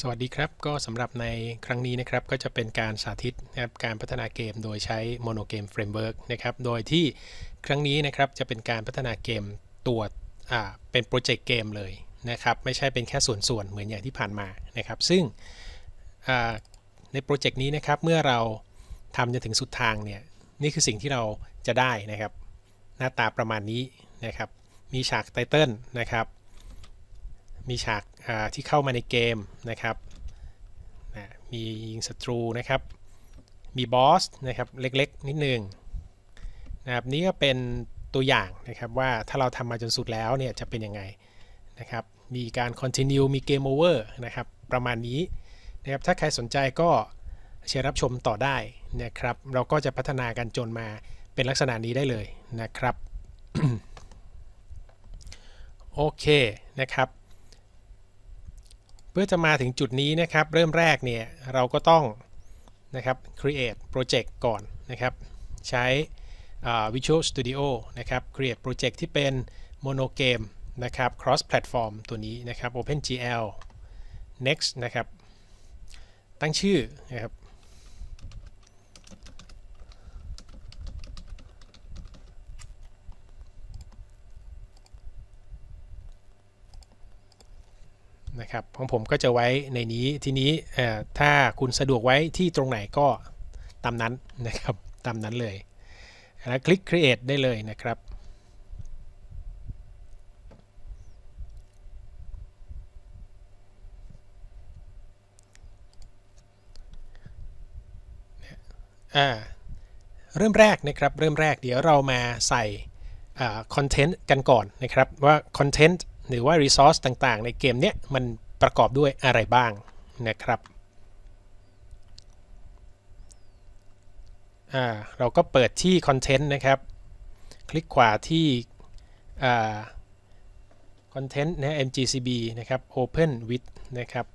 สวัสดีครับ ก็สำหรับในครั้งนี้นะครับ ก็จะเป็นการสาธิตนะครับการพัฒนาเกมโดยใช้ Mono Game Framework นะครับ โดยที่ครั้งนี้นะครับจะเป็นการพัฒนาเกมตัวอ่าเป็นโปรเจกต์เกมเลยนะครับ ไม่ใช่เป็นแค่ส่วนๆ เหมือนอย่างที่ผ่านมานะครับ ซึ่งอ่าในโปรเจกต์นี้นะครับเมื่อเราทำจนถึงสุดทางเนี่ยนี่คือสิ่งที่เราจะได้นะครับ หน้าตาประมาณนี้นะครับ มีฉากไตเติลนะครับ มีฉากที่เข้ามาในเกมนะครับนะมียิงศัตรูนะครับ มีบอสนะครับเล็กๆ นิดนึงนะครับนี่ก็เป็นตัวอย่างนะครับว่าถ้าเราทำมาจนสุดแล้วเนี่ยจะเป็นยังไงนะครับมีการ continue มี game over นะครับประมาณนี้นะครับถ้าใครสนใจก็เชิญรับชมต่อได้นะครับเราก็จะพัฒนากันจนมาเป็นลักษณะนี้ได้เลยนะครับ โอเคนะครับ เพื่อจะมาถึงจุดนี้นะครับ เริ่มแรกเนี่ยเราก็ต้องนะครับ create project ก่อนนะครับ ใช้อ่า Visual Studio นะครับ create project ที่เป็น mono game นะครับ cross platform ตัวนี้นะครับ OpenGL next นะครับ ตั้งชื่อนะครับ นะครับของผมก็จะไว้ในนี้ทีนี้ถ้าคุณสะดวกไว้ที่ตรงไหนก็ตามนั้นนะครับตามนั้นเลยแล้วคลิก create ได้เลยนะครับเริ่มแรกนะครับเริ่มแรกเดี๋ยวเรามาใส่คอนเทนต์กันก่อนนะครับว่าคอนเทนต์ หรือว่า Resource ต่างๆ ในเกมเนี้ยมันประกอบด้วยอะไรบ้างนะครับอ่าเราก็เปิดที่ Content นะครับ คลิกขวาที่อ่า Content นะ MGCB นะครับ Open with นะครับ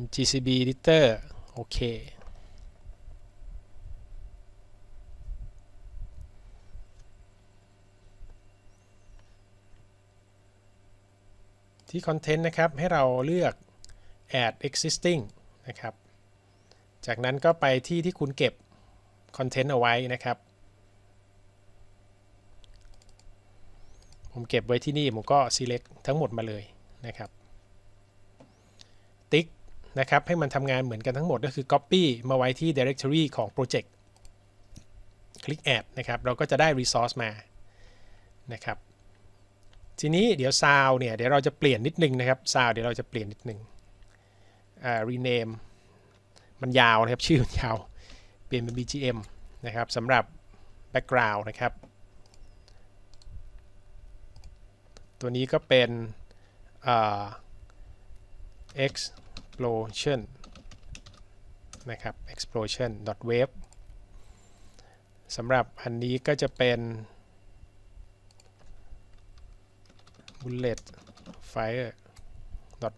MGCB Editor โอเค ที่ Content นะครับ ให้เราเลือก add existing นะครับ จากนั้นก็ไปที่ที่คุณเก็บ Content เอาไว้นะครับ ผมเก็บไว้ที่นี่ ผมก็ select ทั้งหมดมาเลยนะครับ ติ๊กนะครับ ให้มันทำงานเหมือนกันทั้งหมดก็คือ copy มาไว้ที่ directory ของ project คลิก add นะครับ เราก็จะได้ resource มานะครับ ทีนี้เดี๋ยว sound เนี่ยเดี๋ยวเราจะเปลี่ยนนิดนึงนะครับ sound เดี๋ยวเราจะเปลี่ยนนิดนึงอ่า rename มันยาวนะครับชื่อมันยาว เปลี่ยนเป็น BGM นะครับสำหรับ background นะครับ ตัวนี้ก็เป็นอ่า explosion นะครับ explosion wave สำหรับอันนี้ก็จะเป็น bullet fire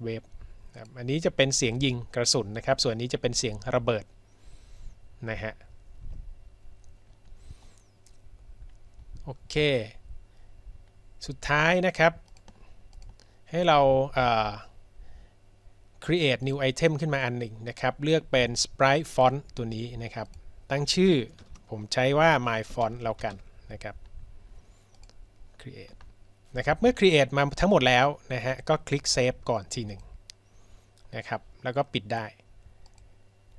wave นะครับอันนี้จะเป็นเสียงยิงกระสุนนะครับ ส่วนนี้จะเป็นเสียงระเบิดนะฮะโอเค สุดท้ายนะครับ ให้เราเอ่อ create new item ขึ้นมาอันหนึ่งนะครับ เลือกเป็น sprite font ตัวนี้นะครับ ตั้งชื่อผมใช้ว่า my font แล้วกันนะครับ create นะครับเมื่อ create มาทั้งหมดแล้วนะฮะก็คลิก save ก่อนทีหนึ่งนะครับแล้วก็ปิดได้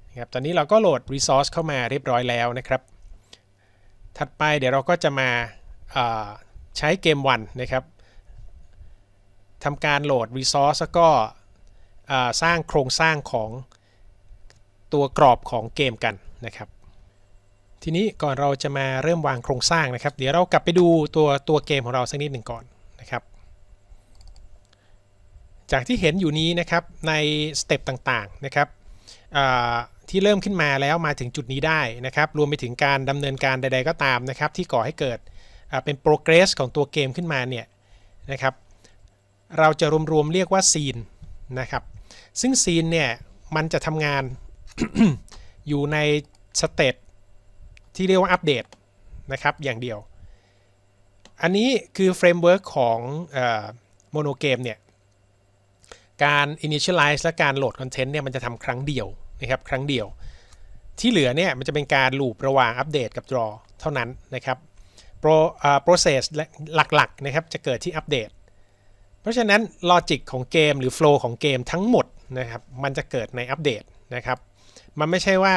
นะครับตอนนี้เราก็โหลด resource เข้ามาเรียบร้อยแล้วนะครับ ถัดไปเดี๋ยวเราก็จะมาาใช้เกมวันนะครับทำการโหลด resource แล้วก็สร้างโครงสร้างของตัวกรอบของเกมกันนะครับ ทีนี้ก่อนเราจะมาเริ่มวางโครงสร้างนะครับ เดี๋ยวเรากลับไปดูตัวตัวเกมของเราสักนิดหนึ่งก่อน นะครับ จากที่เห็นอยู่นี้นะครับในสเต็ปต่างๆนะครับที่เริ่มขึ้นมาแล้วมาถึงจุดนี้ได้นะครับ รวมไปถึงการดำเนินการใด ๆก็ตามนะครับ ที่ก่อให้เกิดเป็น progress ของตัวเกมขึ้นมาเนี่ยนะครับ เราจะรวมๆเรียกว่าซีนนะครับ ซึ่งซีนเนี่ยมันจะทำงานอยู่ในสเตตที่เรียกว่าอัปเดตนะครับอย่างเดียว อันนี้คือเฟรมเวิร์กของโมโนเกมเนี่ย การ initialize และการโหลดคอนเทนต์เนี่ยมันจะทำครั้งเดียวนะครับ ครั้งเดียว ที่เหลือเนี่ยมันจะเป็นการลูประหว่างอัปเดตกับ draw เท่านั้นนะครับ pro อ่า process หลักๆนะครับจะเกิดที่อัปเดต เพราะฉะนั้นลอจิกของเกมหรือ flow ของเกมทั้งหมดนะครับมันจะเกิดในอัปเดตนะครับ มันไม่ใช่ว่า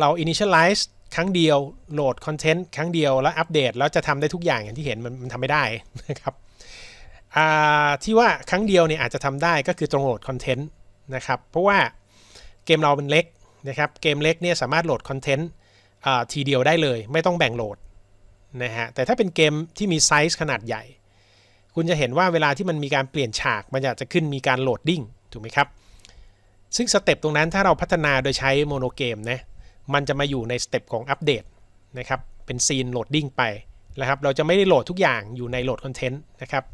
เรา initialize ครั้งเดียวโหลดคอนเทนต์ครั้งเดียวแล้วอัปเดตแล้วจะทำได้ทุกอย่างอย่างที่เห็นมันมันทำไม่ได้นะครับที่ว่าครั้งเดียวเนี่ยอาจจะทำได้ก็คือตรงโหลดคอนเทนต์นะครับเพราะว่าเกมเราเป็นเล็กนะครับเกมเล็กเนี่ยสามารถโหลดคอนเทนต์ทีเดียวได้เลย ไม่ต้องแบ่งโหลดนะฮะแต่ถ้าเป็นเกมที่มีไซส์ขนาดใหญ่ คุณจะเห็นว่าเวลาที่มันมีการเปลี่ยนฉากมันจะจะขึ้นมีการโหลดดิ้งถูกไหมครับ ซึ่งสเต็ปตรงนั้นถ้าเราพัฒนาโดยใช้โมโนเกมนะ มันจะมาอยู่ในสเต็ปของอัปเดตนะครับ เป็นซีนโหลดดิ้งไปนะครับ เราจะไม่ได้โหลดทุกอย่างอยู่ในโหลดคอนเทนต์นะครับ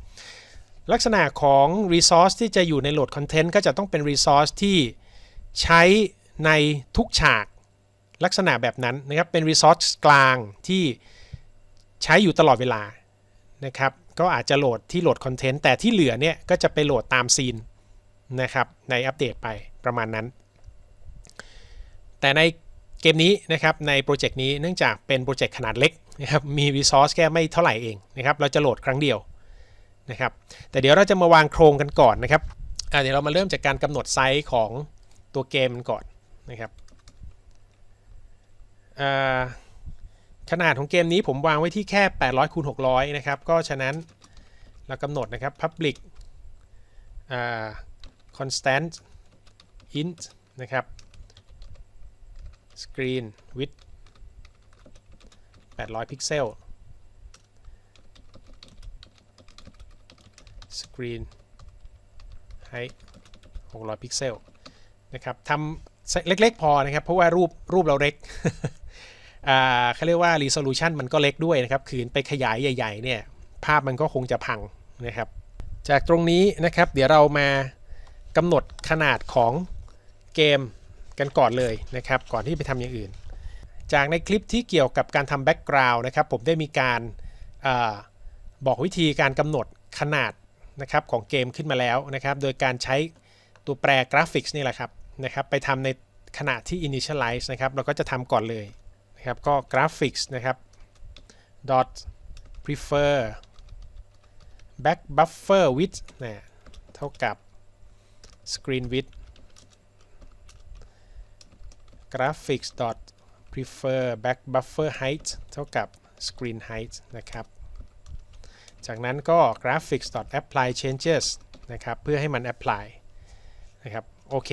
ลักษณะของ Resource ที่จะอยู่ในโหลดคอนเทนต์ก็จะต้องเป็น Resource ที่ใช้ในทุกฉากลักษณะแบบนั้นนะครับ เป็น Resource กลางที่ใช้อยู่ตลอดเวลานะครับ ก็อาจจะโหลดที่โหลดคอนเทนต์แต่ที่เหลือเนี่ยก็จะไปโหลดตามซีนนะครับในอัปเดตไปประมาณนั้น แต่ใน เกมนี้นะครับในโปรเจกต์นี้เนื่องจากเป็นโปรเจกต์ขนาดเล็กนะครับมี resource แค่ไม่เท่าไหร่เองนะครับเราจะโหลดครั้งเดียวนะครับแต่เดี๋ยวเราจะมาวางโครงกันก่อนนะครับเดี๋ยวเรามาเริ่มจากการกำหนดไซส์ของตัวเกมก่อนนะครับขนาดของเกมนี้ผมวางไว้ที่แค่ 800คูณ600 นะครับ ก็ฉะนั้นเรากำหนดนะครับ public อ่า constant int นะครับ screen width 800 พิกเซล screen height 600 พิกเซลนะครับทำเล็กๆ พอนะครับ เพราะว่ารูปรูปเราเล็กอ่าเขาเรียกว่า resolution มันก็เล็กด้วยนะครับ คืนไปขยายใหญ่ๆ เนี่ย ภาพมันก็คงจะพังนะครับ จากตรงนี้นะครับ เดี๋ยวเรามากำหนดขนาดของเกม กันก่อนเลยนะครับ ก่อนที่ไปทำอย่างอื่น จากในคลิปที่เกี่ยวกับการทำแบ็กกราวน์นะครับ ผมได้มีการอาบอกวิธีการกำหนดขนาดนะครับของเกมขึ้นมาแล้วนะครับ โดยการใช้ตัวแปรกราฟิกนี่แหละครับนะครับ ไปทำในขณะที่ initialize นะครับ เราก็จะทำก่อนเลยนะครับ ก็ graphics นะครับ dot prefer back buffer width นะเท่ากับ screen width graphics prefer back buffer height เท่ากับ screen height นะครับ จากนั้นก็ graphics apply changes นะครับ เพื่อให้มัน apply นะครับ โอเค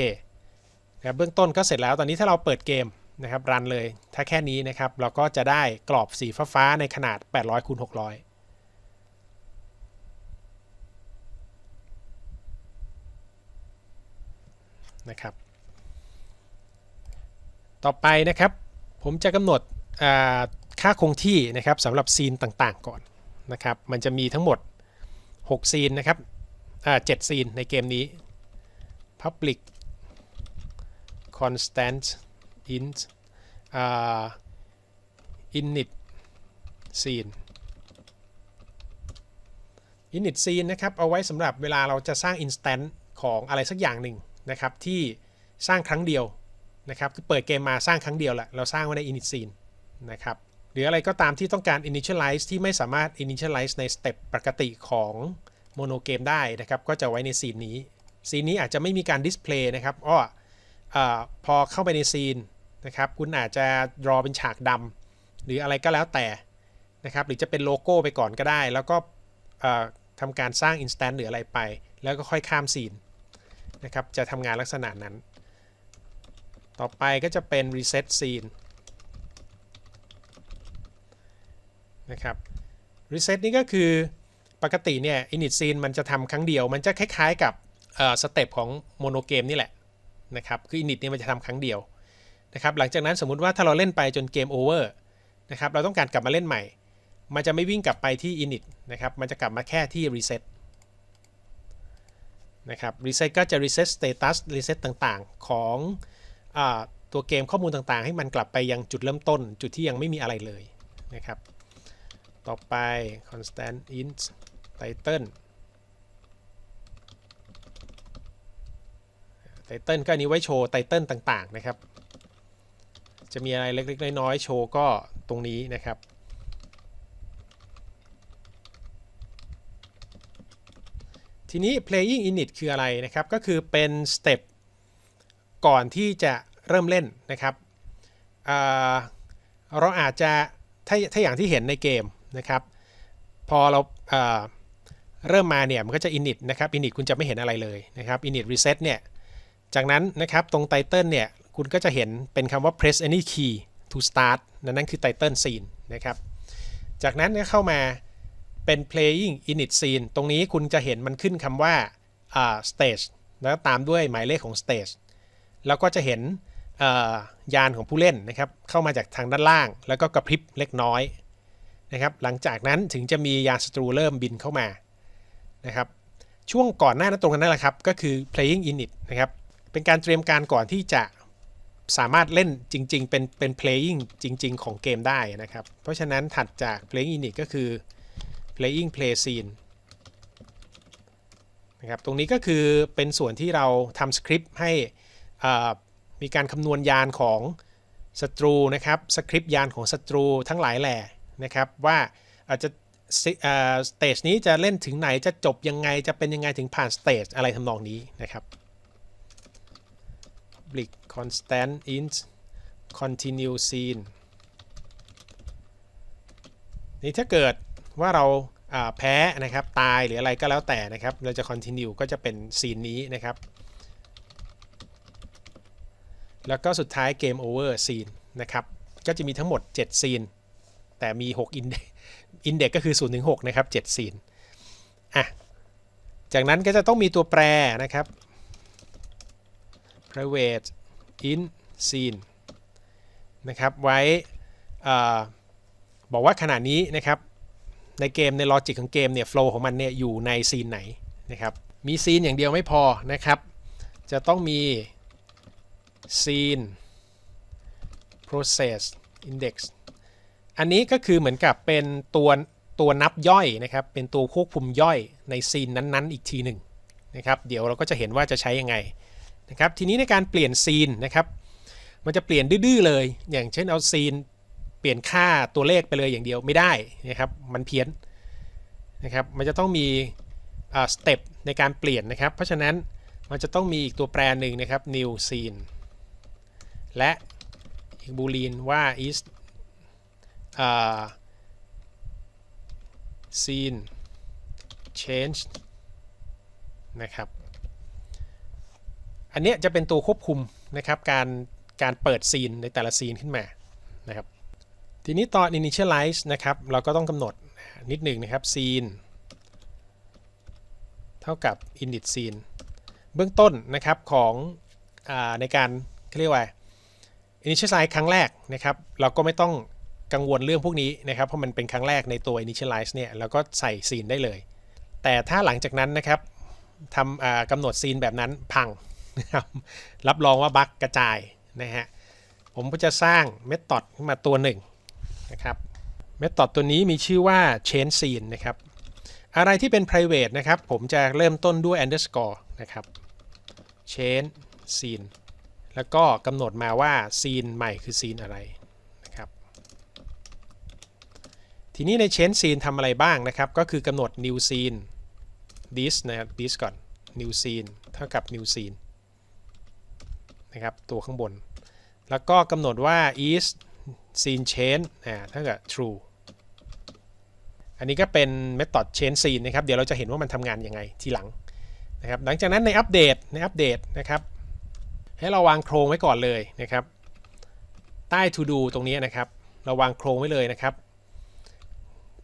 นะเบื้องต้นก็เสร็จแล้ว ตอนนี้ถ้าเราเปิดเกมนะครับ รันเลย ถ้าแค่นี้นะครับ เราก็จะได้กรอบสีฟ้าในขนาด 800คูณ600นะครับ ต่อไปนะครับผมจะกำหนดค่าคงที่นะครับสำหรับซีนต่างๆก่อนนะครับ มันจะมีทั้งหมด 6 ซีนนะครับเจ็ดซีนในเกมนี้ public constant int init scene init scene นะครับ เอาไว้สำหรับเวลาเราจะสร้าง instant ของอะไรสักอย่างหนึ่งนะครับ ที่สร้างครั้งเดียว นะครับคือเปิดเกมมาสร้างครั้งเดียวแหละเราสร้างไว้ใน init scene นะครับหรืออะไรก็ตามที่ต้องการ initialize ที่ไม่สามารถ initialize ในสเต็ปปกติของโมโนเกมได้นะครับก็จะไว้ในซีนนี้ซีนนี้อาจจะไม่มีการ display นะครับอ้อพอเข้าไปในซีนนะครับคุณอาจจะ draw เป็นฉากดำหรืออะไรก็แล้วแต่นะครับหรือจะเป็นโลโก้ไปก่อนก็ได้ แล้วก็ทำการสร้าง instant หรืออะไรไป แล้วก็ค่อยข้ามซีนนะครับจะทำงานลักษณะนั้น ต่อไปก็จะเป็น reset scene นะครับ reset นี่ก็คือปกติเนี่ย init scene มันจะทำครั้งเดียว มันจะคล้ายๆกับสเต็ปของโมโนเกมนี่แหละนะครับคือ init เนี่ยมันจะทำครั้งเดียวนะครับหลังจากนั้นสมมุติว่าถ้าเราเล่นไปจนเกมโอเวอร์นะครับเราต้องการกลับมาเล่นใหม่ มันจะไม่วิ่งกลับไปที่ init นะครับมันจะกลับมาแค่ที่ reset นะครับ reset ก็จะ reset status reset ต่างๆ ของ ตัวเกมข้อมูลต่างๆ ให้มันกลับไปยังจุดเริ่มต้น จุดที่ยังไม่มีอะไรเลยนะครับ ต่อไป constant int title ไตเติลก็อันนี้ไว้โชว์ไตเติลต่างๆนะครับ จะมีอะไรเล็กๆ น้อยๆ โชว์ก็ตรงนี้นะครับทีนี้ playing init คืออะไรนะครับ ก็คือเป็นสเต็ป ก่อนที่จะเริ่มเล่นนะครับเราอาจจะถ้าถ้าอย่างที่เห็นในเกมนะครับ พอเราอ่าเริ่มมาเนี่ยมันก็จะ init นะครับ init คุณจะไม่เห็นอะไรเลยนะครับ init reset เนี่ยจากนั้นนะครับตรงไตเติลเนี่ยคุณก็จะเห็นเป็นคำว่า press any key to start นั่นนั่นคือไตเติล scene นะครับ จากนั้นก็เข้ามาเป็น playing init scene ตรงนี้คุณจะเห็นมันขึ้นคำว่า stage แล้วตามด้วยหมายเลขของ stage แล้วก็จะเห็นยานของผู้เล่นนะครับเข้ามาจากทางด้านล่าง แล้วก็กระพริบเล็กน้อยนะครับหลังจากนั้นถึงจะมียานศัตรูเริ่มบินเข้ามานะครับช่วงก่อนหน้านั้นตรงนั้นแหละครับก็คือ playing init นะครับเป็นการเตรียมการก่อนที่จะสามารถเล่นจริง ๆ เป็นเป็น playing จริง ๆ ของเกมได้นะครับ เพราะฉะนั้นถัดจาก playing init ก็คือ playing play scene นะครับตรงนี้ก็คือเป็นส่วนที่เราทำสคริปต์ให้ มีการคำนวณยานของศัตรูนะครับสคริปต์ยานของศัตรูทั้งหลายแหล่นะครับว่าอาจจะสเตจนี้จะเล่นถึงไหนจะจบยังไงจะเป็นยังไงถึงผ่านสเตจอะไรทำนองนี้นะครับ public constant int continue scene นี่ถ้าเกิดว่าเราาแพ้นะครับตายหรืออะไรก็แล้วแต่นะครับ เราจะ continue ก็จะเป็นซีนนี้นะครับ แล้วก็สุดท้าย game over scene นะครับ ก็จะมีทั้งหมด 7 ซีน แต่มี 6 อินอินเด็กก็คือ0ถึง6นะครับ7ซีนอะจากนั้นก็จะต้องมีตัวแปรนะครับ private int scene นะครับไว้อ่าบอกว่าขณะนี้นะครับในเกมในลอจิกของเกมเนี่ยโฟล์ของมันเนี่ยอยู่ในซีนไหนนะครับมีซีนอย่างเดียวไม่พอนะครับ จะต้องมี scene process index อันนี้ก็คือเหมือนกับเป็นตัวตัวนับย่อยนะครับ เป็นตัวควบคุมย่อยในซีนนั้นๆ อีกทีหนึ่งนะครับ เดี๋ยวเราก็จะเห็นว่าจะใช้ยังไงนะครับ ทีนี้ในการเปลี่ยนซีนนะครับ มันจะเปลี่ยนดื้อเลย อย่างเช่นเอาซีนเปลี่ยนค่าตัวเลขไปเลยอย่างเดียวไม่ได้นะครับ มันเพี้ยนนะครับ มันจะต้องมีสเต็ปในการเปลี่ยนนะครับ เพราะฉะนั้นมันจะต้องมีอีกตัวแปรหนึ่งนะครับ new scene และอีกบูลีนว่า is uh, scene change นะครับ อันนี้จะเป็นตัวควบคุมนะครับการการเปิดซีนในแต่ละซีนขึ้นมานะครับ ทีนี้ตอน initialize นะครับ เราก็ต้องกำหนดนิดหนึ่งนะครับ scene เท่ากับ init scene เบื้องต้นนะครับของอในการเรียกว่า initialize ครั้งแรกนะครับ เราก็ไม่ต้องกังวลเรื่องพวกนี้นะครับ เพราะมันเป็นครั้งแรกในตัว initialize เนี่ยเราก็ใส่ซีนได้เลย แต่ถ้าหลังจากนั้นนะครับทำกำหนดซีนแบบนั้นพังนะครับรับรองว่าบั๊กกระจายนะฮะผมก็จะสร้างเมธอดขึ้นมาตัวหนึ่งนะครับเมธอดตัวนี้มีชื่อว่า change scene นะครับอะไรที่เป็น private นะครับ ผมจะเริ่มต้นด้วย underscore นะครับ change scene แล้วก็กำหนดมาว่า scene ใหม่คือ scene อะไรนะครับทีนี้ใน change scene ทำอะไรบ้างนะครับ ก็คือกำหนด new scene this นะครับ this ก่อน new scene เท่ากับ new scene นะครับตัวข้างบน แล้วก็กำหนดว่า is scene change นะเท่ากับ true อันนี้ก็เป็น method change scene นะครับ เดี๋ยวเราจะเห็นว่ามันทำงานยังไงทีหลังนะครับ หลังจากนั้นในอัปเดตในอัปเดตนะครับ ให้เราวางโครงไว้ก่อนเลยนะครับ ใต้ to do ตรงนี้นะครับ เราวางโครงไว้เลยนะครับ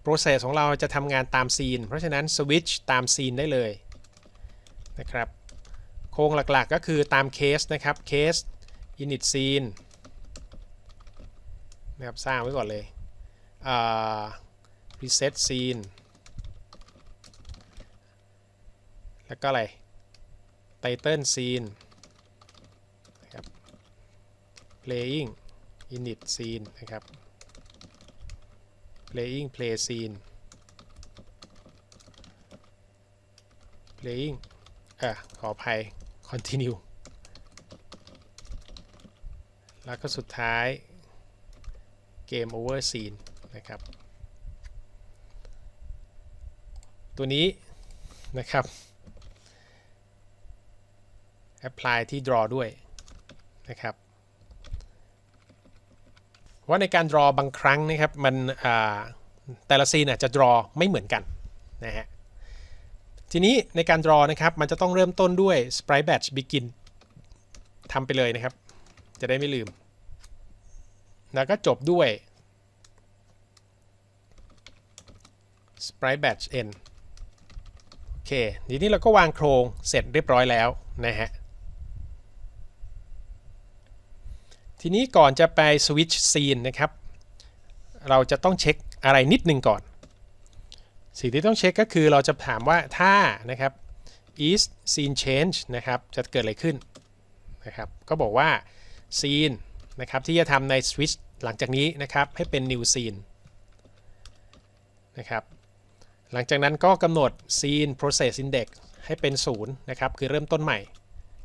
process ของเราจะทำงานตามซีน เพราะฉะนั้น switch ตามซีนได้เลยนะครับ โครงหลักๆก็คือตามเคสนะครับเคส init scene นะครับสร้างไว้ก่อนเลย reset scene แล้วก็อะไร title scene นะครับ playing init scene นะครับ playing play scene playing อะขออภัย continue แล้วก็สุดท้ายเกม over scene นะครับ ตัวนี้นะครับ apply ที่ draw ด้วยนะครับ ว่าในการ draw บางครั้งนะครับมันแต่ละซีนอาจจะ draw ไม่เหมือนกันนะฮะทีนี้ในการ draw นะครับมันจะต้องเริ่มต้นด้วย sprite batch begin ทำไปเลยนะครับ จะได้ไม่ลืม แล้วก็จบด้วย sprite batch end โอเคทีนี้เราก็วางโครงเสร็จเรียบร้อยแล้วนะฮะ ทีนี้ก่อนจะไป switch scene นะครับ เราจะต้องเช็คอะไรนิดนึงก่อน สิ่งที่ต้องเช็คก็คือเราจะถามว่าถ้านะครับ is scene change นะครับ จะเกิดอะไรขึ้นนะครับ ก็บอกว่า scene นะครับที่จะทำใน switch หลังจากนี้นะครับให้เป็น new scene นะครับ หลังจากนั้นก็กำหนด scene process index ให้เป็น 0 นะครับ คือเริ่มต้นใหม่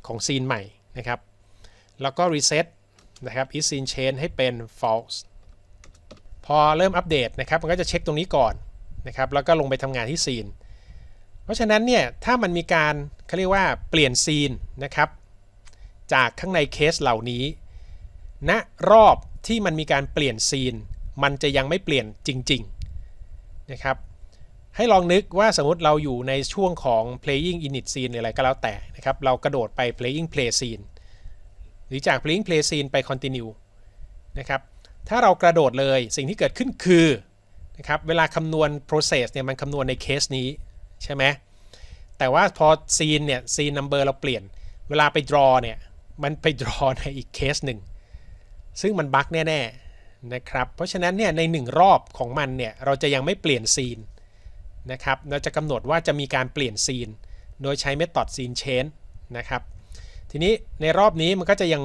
ของ scene ใหม่นะครับ แล้วก็ reset นะครับ is scene change ให้เป็น false พอเริ่มอัปเดตนะครับ มันก็จะเช็คตรงนี้ก่อนนะครับ แล้วก็ลงไปทำงานที่ scene เพราะฉะนั้นเนี่ย ถ้ามันมีการเขาเรียกว่าเปลี่ยน scene นะครับ จากข้างในเคสเหล่านี้ณรอบที่มันมีการเปลี่ยน scene มันจะยังไม่เปลี่ยนจริง ๆ นะครับ ให้ลองนึกว่าสมมติเราอยู่ในช่วงของ playing init scene หรืออะไรก็แล้วแต่นะครับ เรากระโดดไป playing play scene หรือจาก playing play scene ไป continue นะครับถ้าเรากระโดดเลยสิ่งที่เกิดขึ้นคือนะครับเวลาคำนวณ process เนี่ยมันคำนวณในเคสนี้ใช่ไหมแต่ว่าพอ scene เนี่ย scene number เราเปลี่ยน เวลาไป draw เนี่ยมันไป draw ในอีกเคสหนึ่งซึ่งมันบั๊กแน่ๆนะครับเพราะฉะนั้นเนี่ยในหนึ่งรอบของมันเนี่ยเราจะยังไม่เปลี่ยน scene นะครับเราจะกำหนดว่าจะมีการเปลี่ยน scene โดยใช้ method scene change นะครับ ทีนี้ในรอบนี้มันก็จะยัง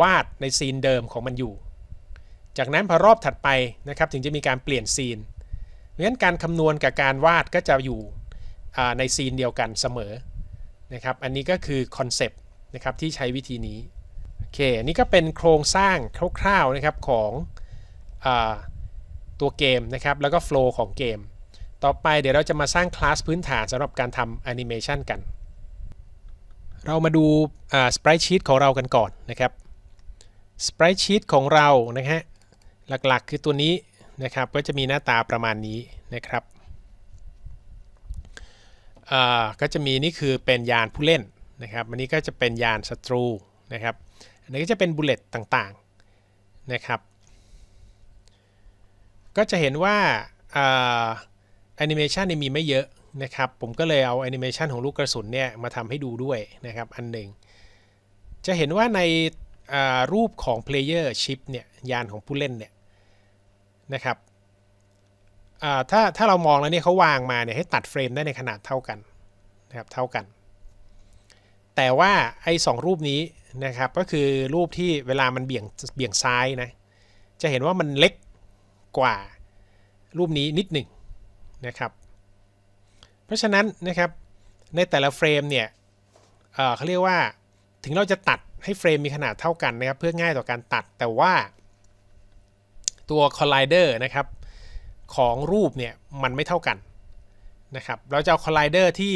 วาดในซีนเดิมของมันอยู่ จากนั้นพอรอบถัดไปนะครับถึงจะมีการเปลี่ยนซีนเพราะฉะนั้นการคำนวณกับการวาดก็จะอยู่ในซีนเดียวกันเสมอนะครับอันนี้ก็คือคอนเซปต์นะครับที่ใช้วิธีนี้โอเคอันนี้ก็เป็นโครงสร้างคร่าวๆนะครับของอตัวเกมนะครับแล้วก็โฟล์ของเกม ต่อไปเดี๋ยวเราจะมาสร้างคลาสพื้นฐานสำหรับการทำแอนิเมชันกัน เรามาดูสปรายชีตของเรากันก่อนนะครับสปรายชีตของเรานะฮะหลักๆคือตัวนี้นะครับก็จะมีหน้าตาประมาณนี้นะครับก็จะมีนี่คือเป็นยานผู้เล่นนะครับอันนี้ก็จะเป็นยานศัตรูนะครับอันนี้ก็จะเป็นบุลเลตต่างๆนะครับ ก็จะเห็นว่าแอนิเมชันมีไม่เยอะ นะครับ ผมก็เลยเอาแอนิเมชันของลูกกระสุนเนี่ยมาทำให้ดูด้วยนะครับ อันหนึ่ง จะเห็นว่าในรูปของ Player Ship เนี่ยยานของผู้เล่นเนี่ยนะครับถ้าถ้าเรามองแล้วเนี่ยเขาวางมาเนี่ยให้ตัดเฟรมได้ในขนาดเท่ากันนะครับเท่ากัน แต่ว่าไอ้สองรูปนี้นะครับก็คือรูปที่เวลามันเบี่ยงเบี่ยงซ้ายนะจะเห็นว่ามันเล็กกว่ารูปนี้นิดหนึ่งนะครับ เพราะฉะนั้นนะครับในแต่ละเฟรมเนี่ยเเขาเรียกว่าถึงเราจะตัดให้เฟรมมีขนาดเท่ากันนะครับ เพื่อง่ายต่อการตัดแต่ว่าตัว collider นะครับของรูปเนี่ยมันไม่เท่ากันนะครับ เราจะเอา collider ที่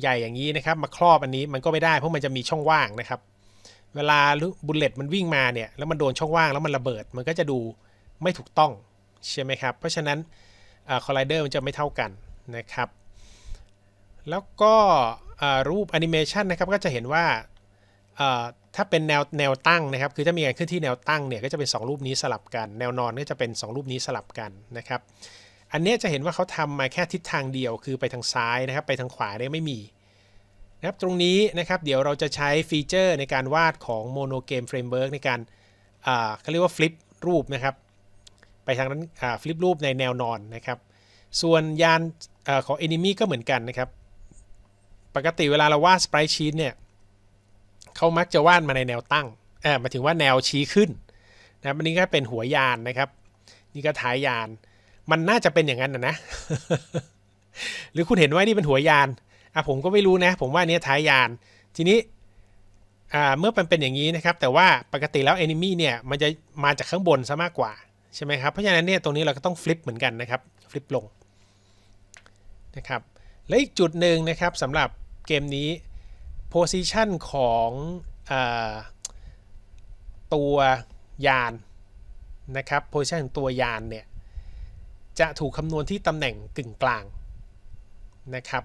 ใหญ่อย่างนี้นะครับ มาครอบอันนี้มันก็ไม่ได้เพราะมันจะมีช่องว่างนะครับ เวลาบุลเลตมันวิ่งมาเนี่ยแล้วมันโดนช่องว่างแล้วมันระเบิด มันก็จะดูไม่ถูกต้องใช่ไหมครับ เพราะฉะนั้น collider มันจะไม่เท่ากันนะครับ แล้วก็รูปแอนิเมชันนะครับก็จะเห็นว่าถ้าเป็นแนวแนวตั้งนะครับ คือถ้ามีการเคลื่อนที่แนวตั้งเนี่ยก็จะเป็น 2 รูปนี้สลับกัน แนวนอนก็จะเป็น 2 รูปนี้สลับกันนะครับ อันนี้จะเห็นว่าเขาทำมาแค่ทิศทางเดียวคือไปทางซ้ายนะครับ ไปทางขวาเนี่ยไม่มีนะครับตรงนี้นะครับเดี๋ยวเราจะใช้ฟีเจอร์ในการวาดของ Mono Game Framework ในการเขาเรียกว่าฟลิปรูปนะครับ ไปทางนั้นฟลิปรูปในแนวนอนนะครับ ส่วนยานอของ Enemy ก็เหมือนกันนะครับ ปกติเวลาเราวาด Sprite Sheet เนี่ยเขามักจะวาดมาในแนวตั้งเออมาถึงว่าแนวชี้ขึ้นนะอันนี้ก็เป็นหัวยานนะครับ นี่ก็ท้ายยาน มันน่าจะเป็นอย่างนั้นนะนะ หรือคุณเห็นว่านี่เป็นหัวยานอะผมก็ไม่รู้นะ ผมว่านี้ท้ายยาน ทีนี้อ่าเมื่อมันเป็นอย่างนี้นะครับ แต่ว่าปกติแล้ว enemy เนี่ยมันจะมาจากข้างบนซะมากกว่าใช่ไหมครับ เพราะฉะนั้นเนี่ยตรงนี้เราก็ต้องฟลิปเหมือนกันนะครับ ฟลิปลงนะครับ และอีกจุดหนึ่งนะครับสำหรับ เกมนี้ position ของอตัวยานนะครับ position ของตัวยานเนี่ย จะถูกคำนวณที่ตำแหน่งกึ่งกลางนะครับ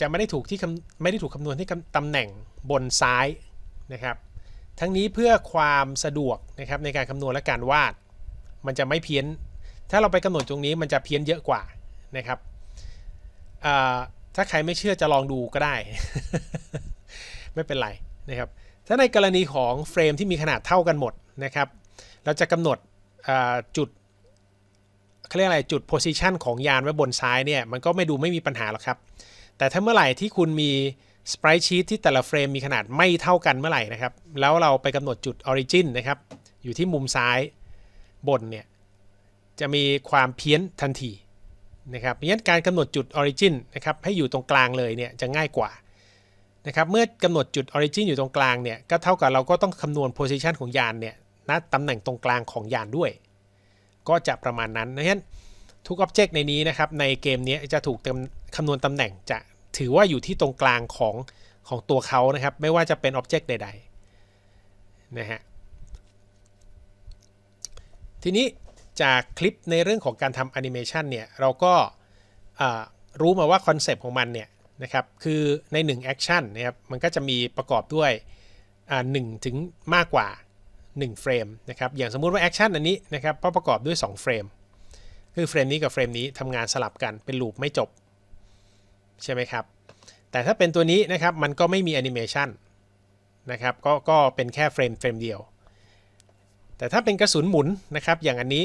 จะไม่ได้ถูกที่คำไม่ได้ถูกคำนวณที่ตำแหน่งบนซ้ายนะครับ ทั้งนี้เพื่อความสะดวกนะครับในการคำนวณและการวาด มันจะไม่เพี้ยน ถ้าเราไปกำหนดตรงนี้มันจะเพี้ยนเยอะกว่านะครับอ่า ถ้าใครไม่เชื่อจะลองดูก็ได้ ไม่เป็นไรนะครับ ถ้าในกรณีของเฟรมที่มีขนาดเท่ากันหมดนะครับ เราจะกำหนดจุดเขาเรียกอะไรจุด position ของยานไว้บนซ้ายเนี่ยมันก็ไม่ดูไม่มีปัญหาหรอกครับ แต่ถ้าเมื่อไหร่ที่คุณมี sprite sheet ที่แต่ละเฟรมมีขนาดไม่เท่ากันเมื่อไหร่นะครับ แล้วเราไปกำหนดจุด origin นะครับ อยู่ที่มุมซ้ายบนเนี่ย จะมีความเพี้ยนทันที นะครับเพราะฉะนั้นการกำหนดจุด origin นนะครับให้อยู่ตรงกลางเลยเนี่ยจะง่ายกว่านะครับเมื่อกำหนดจุด origin อยู่ตรงกลางเนี่ยก็เท่ากับเราก็ต้องคำนวณ position ของยานเนี่ยณตำแหน่งตรงกลางของยานด้วย ก็จะประมาณนั้นเพราะฉะนั้นทุก object ในนี้นะครับในเกมนี้จะถูกคำนวณตำแหน่งจะถือว่าอยู่ที่ตรงกลางของของตัวเขานะครับ ไม่ว่าจะเป็น Object ใดๆนะฮะทีนี้ จากคลิปในเรื่องของการทำแอนิเมชันเนี่ยเราก็รู้มาว่าคอนเซปต์ของมันเนี่ยนะครับคือใน1แอคชั่นนะครับมันก็จะมีประกอบด้วยหนึ่งถึงมากกว่า1เฟรมนะครับอย่างสมมุติว่าแอคชั่นอันนี้นะครับประกอบด้วย2เฟรมคือเฟรมนี้กับเฟรมนี้ทำงานสลับกันเป็นลูปไม่จบ ใช่ไหมครับ แต่ถ้าเป็นตัวนี้นะครับมันก็ไม่มีแอนิเมชันนะครับก็ก็เป็นแค่เฟรมเฟรมเดียว แต่ถ้าเป็นกระสุนหมุนนะครับอย่างอันนี้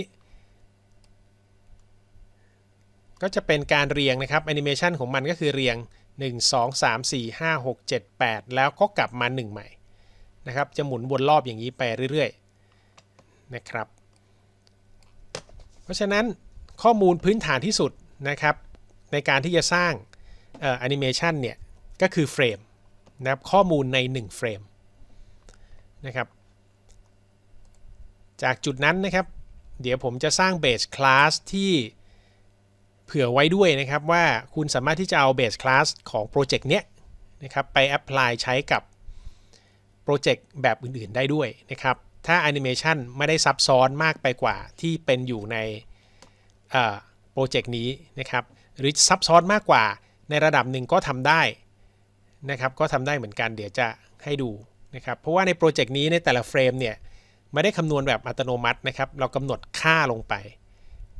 ก็จะเป็นการเรียงนะครับแอนิเมชันของมันก็คือเรียง 1 2 3 4 5 6 7 8 แล้วก็กลับมา 1 ใหม่นะครับจะหมุนวนรอบอย่างนี้ไปเรื่อยๆนะครับ เพราะฉะนั้นข้อมูลพื้นฐานที่สุดนะครับ ในการที่จะสร้างแอนิเมชันเนี่ยก็คือเฟรมนะครับข้อมูลใน 1 เฟรมนะครับจากจุดนั้นนะครับ เดี๋ยวผมจะสร้างเบสคลาสที่ เผื่อไว้ด้วยนะครับว่าคุณสามารถที่จะเอาเบสคลาสของโปรเจกต์เนี้ยนะครับไปแอพพลายใช้กับโปรเจกต์แบบอื่นๆได้ด้วยนะครับ ถ้าแอนิเมชันไม่ได้ซับซ้อนมากไปกว่าที่เป็นอยู่ในโปรเจกต์นี้นะครับ หรือซับซ้อนมากกว่าในระดับหนึ่งก็ทำได้นะครับ ก็ทำได้เหมือนกันเดี๋ยวจะให้ดูนะครับ เพราะว่าในโปรเจกต์นี้ในแต่ละเฟรมเนี่ยไม่ได้คำนวณแบบอัตโนมัตินะครับ เรากำหนดค่าลงไป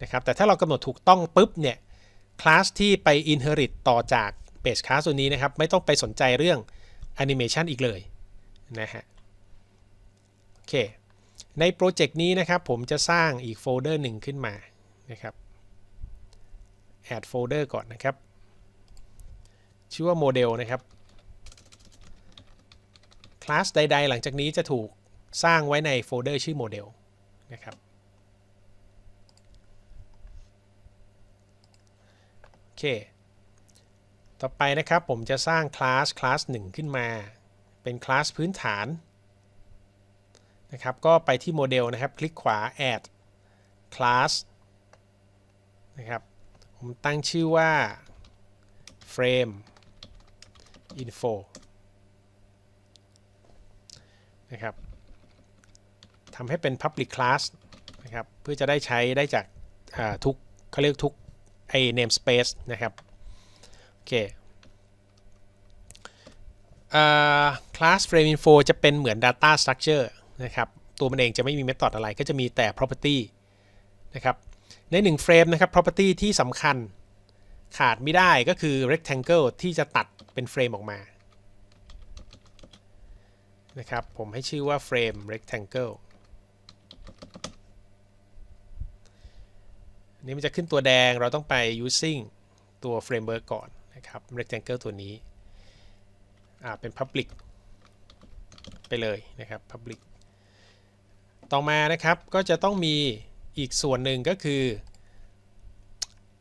นะครับแต่ถ้าเรากำหนดถูกต้องปุ๊บเนี่ยคลาสที่ไป inherit ต่อจาก base class ตัวนี้นะครับ ไม่ต้องไปสนใจเรื่อง animation อีกเลยนะฮะโอเคในโปรเจกต์นี้นะครับ ผมจะสร้างอีกโฟลเดอร์หนึ่งขึ้นมานะครับ add folder ก่อนนะครับ ชื่อว่าโมเดลนะครับคลาสใด ๆ หลังจากนี้จะถูกสร้างไว้ในโฟลเดอร์ชื่อโมเดลนะครับโอ เค ต่อไปนะครับผมจะสร้างคลาสคลาส1ขึ้นมา เป็นคลาสพื้นฐานนะครับ ก็ไปที่โมเดลนะครับ คลิกขวา add class นะครับ ผมตั้งชื่อว่า frame info นะครับทำให้เป็น public class นะครับ เพื่อจะได้ใช้ได้จากทุกเขาเรียกทุก ไอ้ namespace นะครับ โอเค class frame info จะเป็นเหมือน data structure นะครับ ตัวมันเองจะไม่มี method อะไร ก็จะมีแต่ property นะครับ ใน1เฟรมนะครับ property ที่สำคัญขาดไม่ได้ก็คือ rectangle ที่จะตัดเป็นเฟรมออกมา นะครับ ผมให้ชื่อว่า frame rectangle นี่มันจะขึ้นตัวแดงเราต้องไป using ตัว framework ก่อนนะครับ rectangle ตัวนี้เป็น public ไปเลยนะครับ public ต่อมานะครับก็จะต้องมีอีกส่วนหนึ่งก็คือ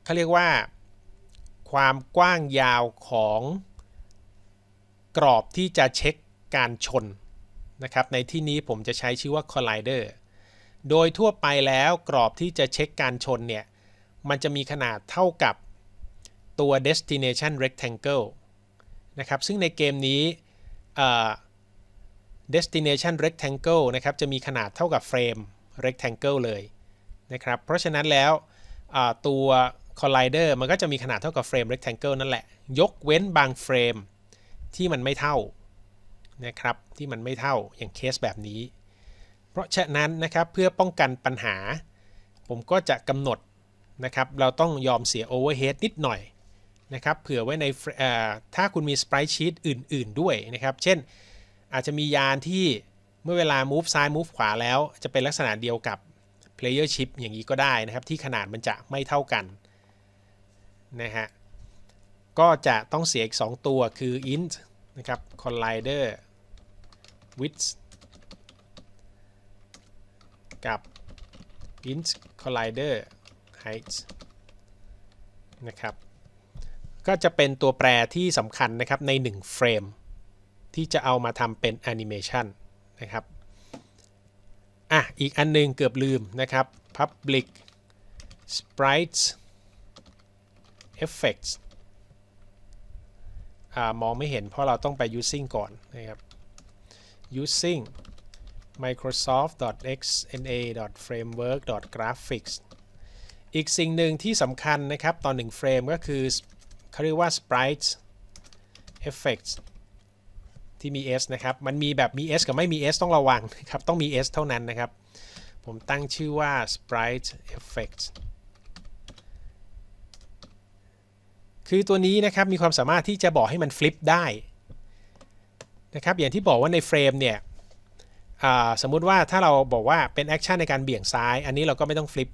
เขาเรียกว่า ความกว้างยาวของกรอบที่จะเช็คการชนนะครับ ในที่นี้ผมจะใช้ชื่อว่า collider โดยทั่วไปแล้วกรอบที่จะเช็คการชนเนี่ย มันจะมีขนาดเท่ากับตัว destination rectangle นะครับ ซึ่งในเกมนี้ destination rectangle นะครับ จะมีขนาดเท่ากับเฟรม rectangle เลยนะครับ เพราะฉะนั้นแล้วตัว collider มันก็จะมีขนาดเท่ากับเฟรม rectangle นั่นแหละ ยกเว้นบางเฟรมที่มันไม่เท่านะครับ ที่มันไม่เท่าอย่างเคสแบบนี้ เพราะฉะนั้นนะครับ เพื่อป้องกันปัญหา ผมก็จะกำหนด นะครับเราต้องยอมเสีย overhead นิดหน่อยนะครับเผื่อไว้ในถ้าคุณมี sprite sheet อื่น ๆ ด้วยนะครับ เช่นอาจจะมียานที่เมื่อเวลา move ซ้าย move ขวาแล้ว จะเป็นลักษณะเดียวกับ player ship อย่างนี้ก็ได้นะครับ ที่ขนาดมันจะไม่เท่ากันนะฮะก็จะต้องเสียอีก 2 ตัวคือ int นะครับ collider width กับ int collider height นะครับ ก็จะเป็นตัวแปรที่สำคัญนะครับใน1เฟรมที่จะเอามาทำเป็นแอนิเมชันนะครับ อะ อีกอันหนึงเกือบลืมนะครับ public sprites effects อ่ามองไม่เห็นเพราะเราต้องไป using ก่อนนะครับ using microsoft.xna.framework.graphics อีกสิ่งหนึ่งที่สำคัญนะครับตอนหนึ่งเฟรมก็คือเขาเรียกว่า sprite effects ที่มี s นะครับ มันมีแบบมี s กับไม่มี s ต้องระวังนะครับ ต้องมี s เท่านั้นนะครับ ผมตั้งชื่อว่า sprite effects คือตัวนี้นะครับมีความสามารถที่จะบอกให้มันฟลิปได้นะครับ อย่างที่บอกว่าในเฟรมเนี่ยสมมุติว่าถ้าเราบอกว่าเป็นแอคชั่นในการเบี่ยงซ้าย อันนี้เราก็ไม่ต้องฟลิป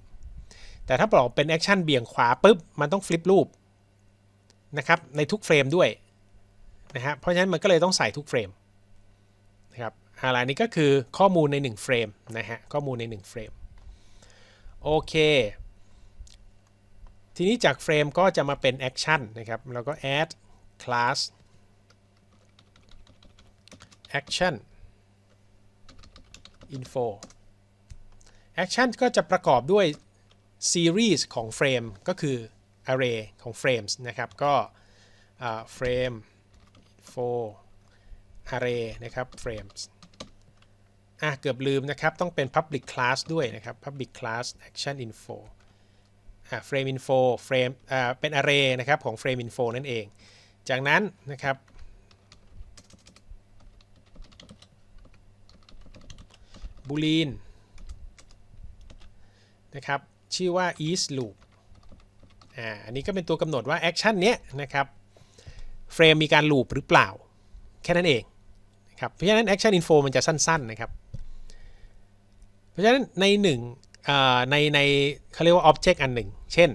แต่ถ้าบอกเป็นแอคชั่นเบี่ยงขวาปุ๊บมันต้องฟลิปรูปนะครับในทุกเฟรมด้วยนะฮะเพราะฉะนั้นมันก็เลยต้องใส่ทุกเฟรมนะครับอะไรนี้ก็คือข้อมูลใน1เฟรมนะฮะข้อมูลใน1เฟรมโอเคทีนี้จากเฟรมก็จะมาเป็นแอคชั่นนะครับเราก็ add class action info action ก็จะประกอบด้วย ซีรีส์ของเฟรมก็คือ array ของ frames นะครับ ก็เฟรม for array นะครับ frames อะเกือบลืมนะครับ ต้องเป็น public class ด้วยนะครับ public class action info อะ frame info frame อ่าเป็น array นะครับของ frame info นั่นเอง จากนั้นนะครับ บูลีนนะครับ ชื่อว่า is loop อ่าอันนี้ก็เป็นตัวกำหนดว่า action เนี้ยนะครับเฟรมมีการลูปหรือเปล่า แค่นั้นเองนะครับเพราะฉะนั้น action info มันจะสั้นๆนะครับ เพราะฉะนั้นในหนึ่งในในเขาเรียกว่า object อันหนึ่ง เช่น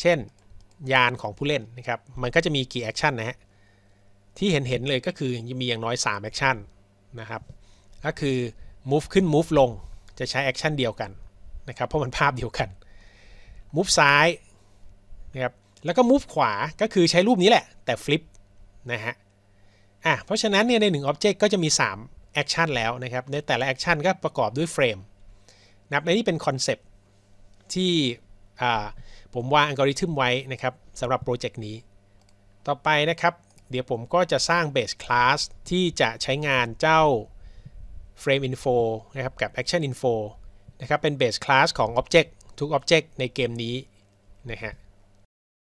เช่นยานของผู้เล่นนะครับ มันก็จะมีกี่ action นะฮะ ที่เห็นเห็นเลยก็คือมีอย่างน้อย3 action นะครับ ก็คือ move ขึ้น move ลง จะใช้ action เดียวกัน นะครับเพราะมันภาพเดียวกัน move ซ้ายนะครับแล้วก็ move ขวาก็คือใช้รูปนี้แหละ แต่ flip นะฮะอะเพราะฉะนั้นเนี่ยใน1 object ก็จะมี3 action แล้วนะครับในแต่ละ action ก็ประกอบด้วยเฟรมนะครับในนี้เป็นคอนเซปที่ผมวางอัลกอริทึมไว้นะครับสำหรับโปรเจกต์นี้ ต่อไปนะครับ เดี๋ยวผมก็จะสร้าง base class ที่จะใช้งานเจ้า frame info นะครับกับ action info นะครับเป็น base class ของ object ทุก object ในเกมนี้นะฮะ